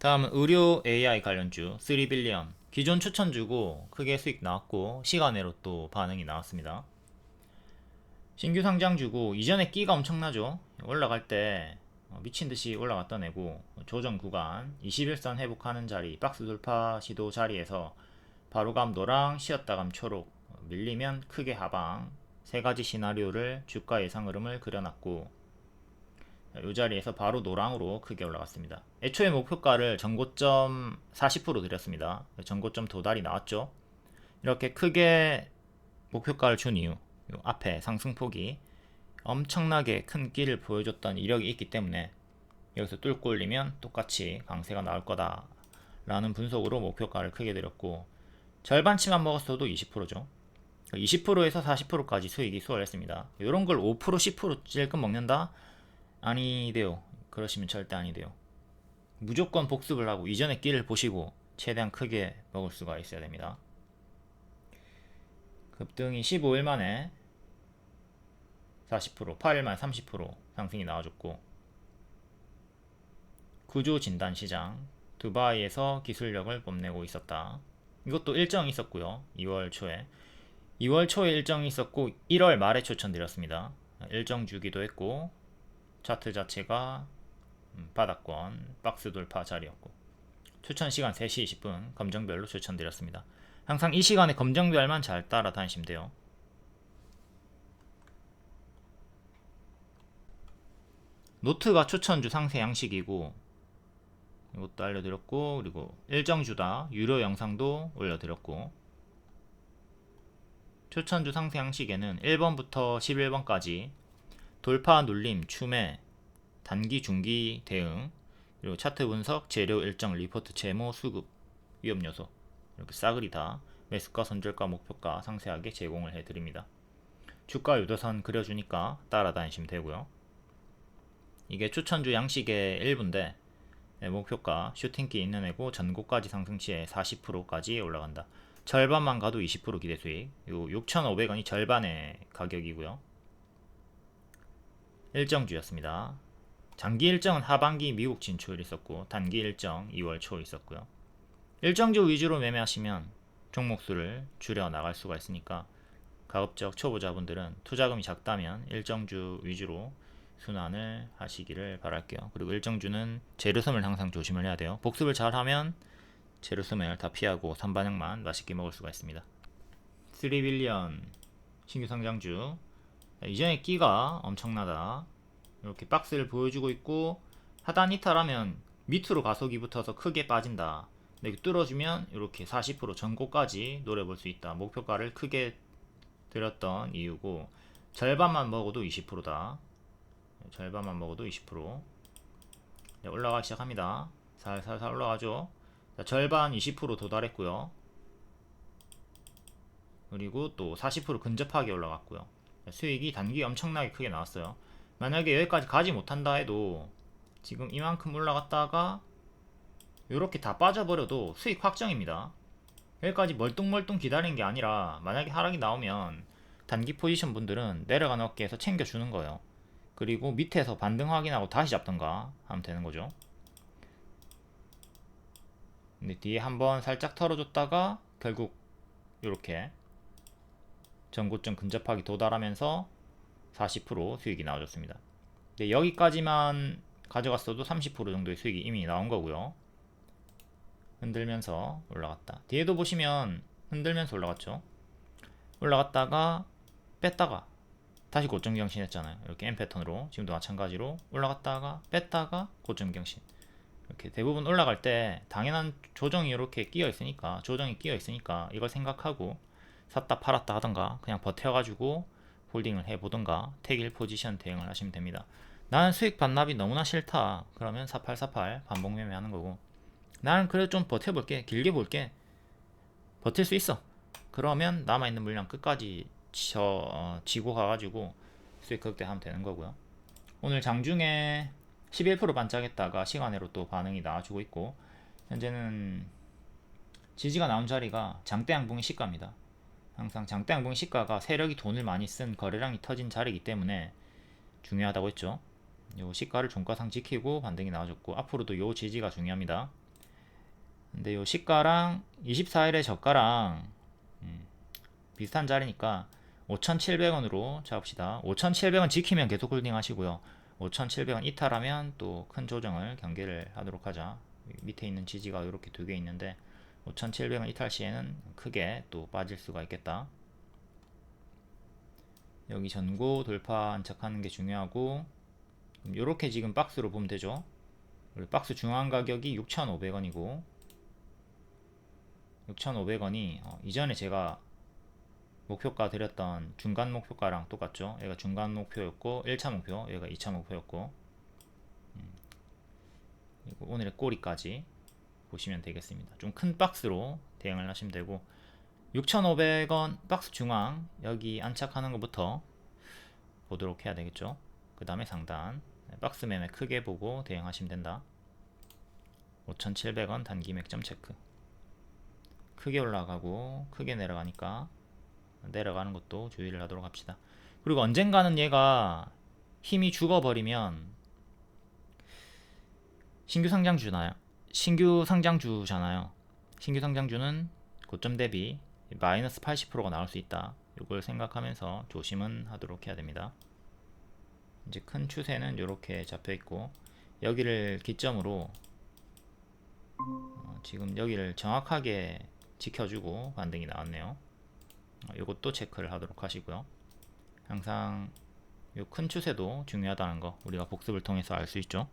다음은 의료 AI 관련주 3빌리언 기존 추천 주고 크게 수익 나왔고 시간외로 또 반응이 나왔습니다. 신규 상장 주고 이전에 끼가 엄청나죠. 올라갈 때 어, 미친 듯이 올라갔던 애고 조정 구간 21선 회복하는 자리 박스 돌파 시도 자리에서 바로 감 노랑 쉬었다 감 초록 어, 밀리면 크게 하방 세 가지 시나리오를 주가 예상 흐름을 그려놨고 이 자리에서 바로 노랑으로 크게 올라갔습니다. 애초에 목표가를 전고점 40% 드렸습니다. 전고점 도달이 나왔죠. 이렇게 크게 목표가를 준 이유, 요 앞에 상승폭이 엄청나게 큰 끼를 보여줬던 이력이 있기 때문에 여기서 뚫고 올리면 똑같이 강세가 나올 거다 라는 분석으로 목표가를 크게 드렸고 절반치만 먹었어도 20%죠 20%에서 40%까지 수익이 수월했습니다 이런 걸 5% 10% 찔끔 먹는다? 아니돼요 그러시면 절대 아니돼요 무조건 복습을 하고 이전의 끼를 보시고 최대한 크게 먹을 수가 있어야 됩니다 급등이 15일 만에 40%, 8일만 30% 상승이 나와줬고 구조 진단 시장 두바이에서 기술력을 뽐내고 있었다. 이것도 일정이 있었고요. 2월 초에 2월 초에 일정이 있었고 1월 말에 추천드렸습니다. 일정 주기도 했고 차트 자체가 음, 바닥권 박스 돌파 자리였고 추천 시간 3시 20분 검정별로 추천드렸습니다. 항상 이 시간에 검정별만 잘 따라다니시면 돼요. 노트가 추천주 상세 양식이고 이것도 알려드렸고 그리고 일정주다 유료 영상도 올려드렸고 추천주 상세 양식에는 1번부터 11번까지 돌파 눌림 추매 단기 중기 대응 그리고 차트 분석 재료 일정 리포트 제모 수급 위험 요소 이렇게 싸그리 다 매수가 선절가 목표가 상세하게 제공을 해드립니다 주가 유도선 그려주니까 따라다니시면 되고요 이게 추천주 양식의 일부인데 네, 목표가 슈팅기 있는 애고 전고까지 상승 시에 40%까지 올라간다. 절반만 가도 20% 기대 수익. 요 6,500원이 절반의 가격이고요. 일정주였습니다. 장기 일정은 하반기 미국 진출 있었고 단기 일정 2월 초 있었고요. 일정주 위주로 매매하시면 종목수를 줄여 나갈 수가 있으니까 가급적 초보자분들은 투자금이 작다면 일정주 위주로 순환을 하시기를 바랄게요. 그리고 일정주는 재료섬을 항상 조심을 해야 돼요. 복습을 잘하면 재료섬을 다 피하고 선반영만 맛있게 먹을 수가 있습니다. 3빌리언 신규 상장주 이전에 끼가 엄청나다. 이렇게 박스를 보여주고 있고 하단 이탈하면 밑으로 가속이 붙어서 크게 빠진다. 근데 뚫어주면 이렇게 40% 전고까지 노려볼 수 있다. 목표가를 크게 들였던 이유고 절반만 먹어도 20%다. 절반만 먹어도 20% 네, 올라가기 시작합니다. 살살살 올라가죠. 자, 절반 20% 도달했고요. 그리고 또 40% 근접하게 올라갔고요. 수익이 단기 엄청나게 크게 나왔어요. 만약에 여기까지 가지 못한다 해도 지금 이만큼 올라갔다가 이렇게 다 빠져버려도 수익 확정입니다. 여기까지 멀뚱멀뚱 기다리는 게 아니라 만약에 하락이 나오면 단기 포지션 분들은 내려가는 어깨에서 챙겨주는 거예요. 그리고 밑에서 반등 확인하고 다시 잡던가 하면 되는 거죠. 근데 뒤에 한번 살짝 털어줬다가 결국 이렇게 전고점 근접하기 도달하면서 40% 수익이 나와줬습니다. 근데 여기까지만 가져갔어도 30% 정도의 수익이 이미 나온 거고요. 흔들면서 올라갔다. 뒤에도 보시면 흔들면서 올라갔죠. 올라갔다가 뺐다가 다시 고점 경신했잖아요. 이렇게 M 패턴으로 지금도 마찬가지로 올라갔다가 뺐다가 고점 경신. 이렇게 대부분 올라갈 때 당연한 조정이 이렇게 끼어 있으니까 조정이 끼어 있으니까 이걸 생각하고 샀다 팔았다 하던가 그냥 버텨가지고 홀딩을 해보던가 택일 포지션 대응을 하시면 됩니다. 나는 수익 반납이 너무나 싫다. 그러면 4848 반복 매매하는 거고 나는 그래도 좀 버텨볼게 길게 볼게 버틸 수 있어. 그러면 남아있는 물량 끝까지 저 어, 지고 가가지고 수익 극대하면 되는 거고요. 오늘 장중에 11% 반짝했다가 시간으로 또 반응이 나와주고 있고 현재는 지지가 나온 자리가 장대 양봉의 시가입니다. 항상 장대 양봉의 시가가 세력이 돈을 많이 쓴 거래량이 터진 자리이기 때문에 중요하다고 했죠. 요 시가를 종가상 지키고 반등이 나와줬고 앞으로도 요 지지가 중요합니다. 근데 요 시가랑 24일의 저가랑 음, 비슷한 자리니까 5,700원으로 잡읍시다. 5,700원 지키면 계속 홀딩 하시고요. 5,700원 이탈하면 또 큰 조정을 경계를 하도록 하자. 밑에 있는 지지가 이렇게 두 개 있는데 5,700원 이탈 시에는 크게 또 빠질 수가 있겠다. 여기 전고 돌파 안착하는 게 중요하고 이렇게 지금 박스로 보면 되죠. 박스 중앙 가격이 6,500원이고 6,500원이 어, 이전에 제가 목표가 드렸던 중간 목표가랑 똑같죠. 얘가 중간 목표였고 1차 목표, 얘가 2차 목표였고 음, 오늘의 꼬리까지 보시면 되겠습니다. 좀 큰 박스로 대응을 하시면 되고 6,500원 박스 중앙 여기 안착하는 것부터 보도록 해야 되겠죠. 그 다음에 상단 네, 박스 매매 크게 보고 대응하시면 된다. 5,700원 단기 맥점 체크. 크게 올라가고 크게 내려가니까 내려가는 것도 주의를 하도록 합시다. 그리고 언젠가는 얘가 힘이 죽어버리면 신규 상장 주나요? 신규 상장주잖아요. 신규 상장주는 고점 대비 마이너스 80%가 나올 수 있다. 이걸 생각하면서 조심은 하도록 해야 됩니다. 이제 큰 추세는 이렇게 잡혀 있고 여기를 기점으로 어, 지금 여기를 정확하게 지켜주고 반등이 나왔네요. 어, 이것도 체크를 하도록 하시고요. 항상 이 큰 추세도 중요하다는 거 우리가 복습을 통해서 알 수 있죠.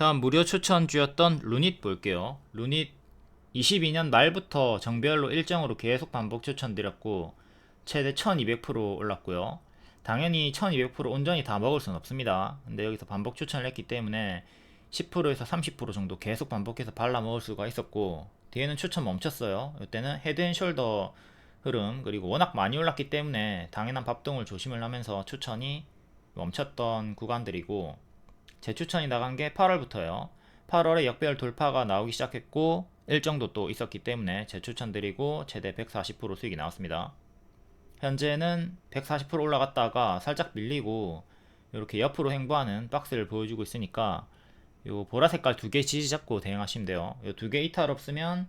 다음 무료 추천주였던 루닛 볼게요. 루닛 22년 말부터 정별로 일정으로 계속 반복 추천드렸고 최대 1200% 올랐고요. 당연히 1200% 온전히 다 먹을 수는 없습니다. 근데 여기서 반복 추천을 했기 때문에 10%에서 30% 정도 계속 반복해서 발라 먹을 수가 있었고 뒤에는 추천 멈췄어요. 이때는 헤드앤숄더 흐름 그리고 워낙 많이 올랐기 때문에 당연한 밥동을 조심을 하면서 추천이 멈췄던 구간들이고 제 추천이 나간 게 8월부터요. 8월에 역별 돌파가 나오기 시작했고 일정도 또 있었기 때문에 재추천드리고 최대 140% 수익이 나왔습니다. 현재는 140% 올라갔다가 살짝 밀리고 이렇게 옆으로 행보하는 박스를 보여주고 있으니까 요 보라 색깔 두 개 지지 잡고 대응하시면 돼요. 요 두 개 이탈 없으면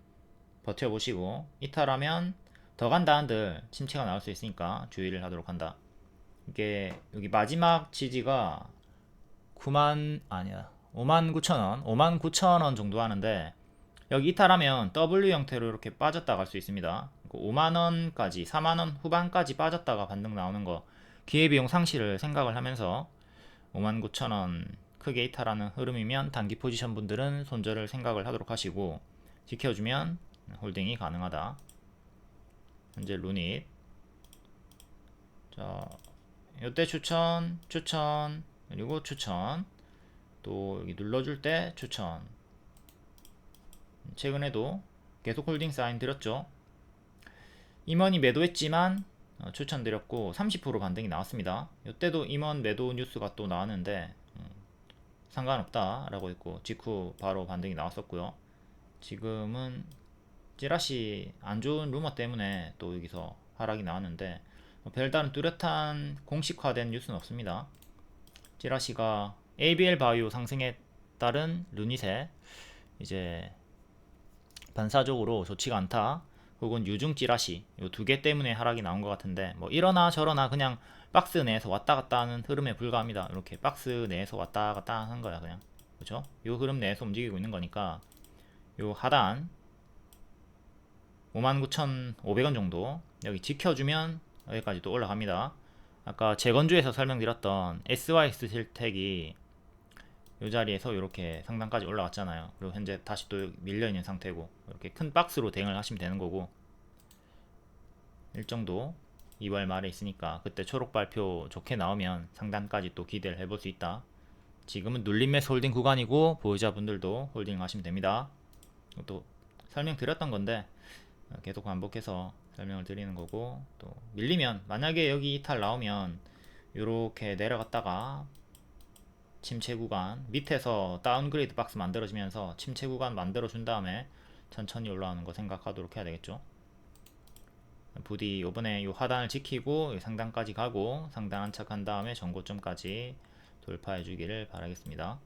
버텨보시고 이탈하면 더 간다 한들 침체가 나올 수 있으니까 주의를 하도록 한다. 이게 여기 마지막 지지가 9만 아니야 5만 9천 원, 5만 9천 원 정도 하는데 여기 이탈하면 W 형태로 이렇게 빠졌다 갈 수 있습니다. 5만 원까지 4만 원 후반까지 빠졌다가 반등 나오는 거 기회비용 상실을 생각을 하면서 5만 9천 원 크게 이탈하는 흐름이면 단기 포지션 분들은 손절을 생각을 하도록 하시고 지켜주면 홀딩이 가능하다. 현재 루닛 자 이때 추천 추천 그리고 추천. 또 여기 눌러줄 때 추천. 최근에도 계속 홀딩 사인 드렸죠. 임원이 매도했지만 어, 추천드렸고 30% 반등이 나왔습니다. 이때도 임원 매도 뉴스가 또 나왔는데 음, 상관없다 라고 했고 직후 바로 반등이 나왔었고요. 지금은 찌라시 안 좋은 루머 때문에 또 여기서 하락이 나왔는데 뭐 별다른 뚜렷한 공식화된 뉴스는 없습니다. 찌라시가 ABL 바이오 상승에 따른 루닛에 이제 반사적으로 좋지가 않다. 혹은 유중 찌라시 이 두 개 때문에 하락이 나온 것 같은데 뭐 이러나 저러나 그냥 박스 내에서 왔다 갔다 하는 흐름에 불과합니다. 이렇게 박스 내에서 왔다 갔다 하는 거야 그냥 그렇죠? 이 흐름 내에서 움직이고 있는 거니까 요 하단 59,500원 정도 여기 지켜주면 여기까지 또 올라갑니다. 아까 재건주에서 설명드렸던 SYS 실택이 이 자리에서 이렇게 상단까지 올라왔잖아요. 그리고 현재 다시 또 밀려있는 상태고 이렇게 큰 박스로 대응을 하시면 되는 거고 일정도 2월 말에 있으니까 그때 초록 발표 좋게 나오면 상단까지 또 기대를 해볼 수 있다. 지금은 눌림 매수 홀딩 구간이고 보유자분들도 홀딩 하시면 됩니다. 또 설명드렸던 건데 계속 반복해서 설명을 드리는 거고 또 밀리면 만약에 여기 이탈 나오면 이렇게 내려갔다가 침체 구간 밑에서 다운그레이드 박스 만들어지면서 침체 구간 만들어 준 다음에 천천히 올라오는 거 생각하도록 해야 되겠죠? 부디 요번에 요 하단을 지키고 상단까지 가고 상단 안착한 다음에 전고점까지 돌파해 주기를 바라겠습니다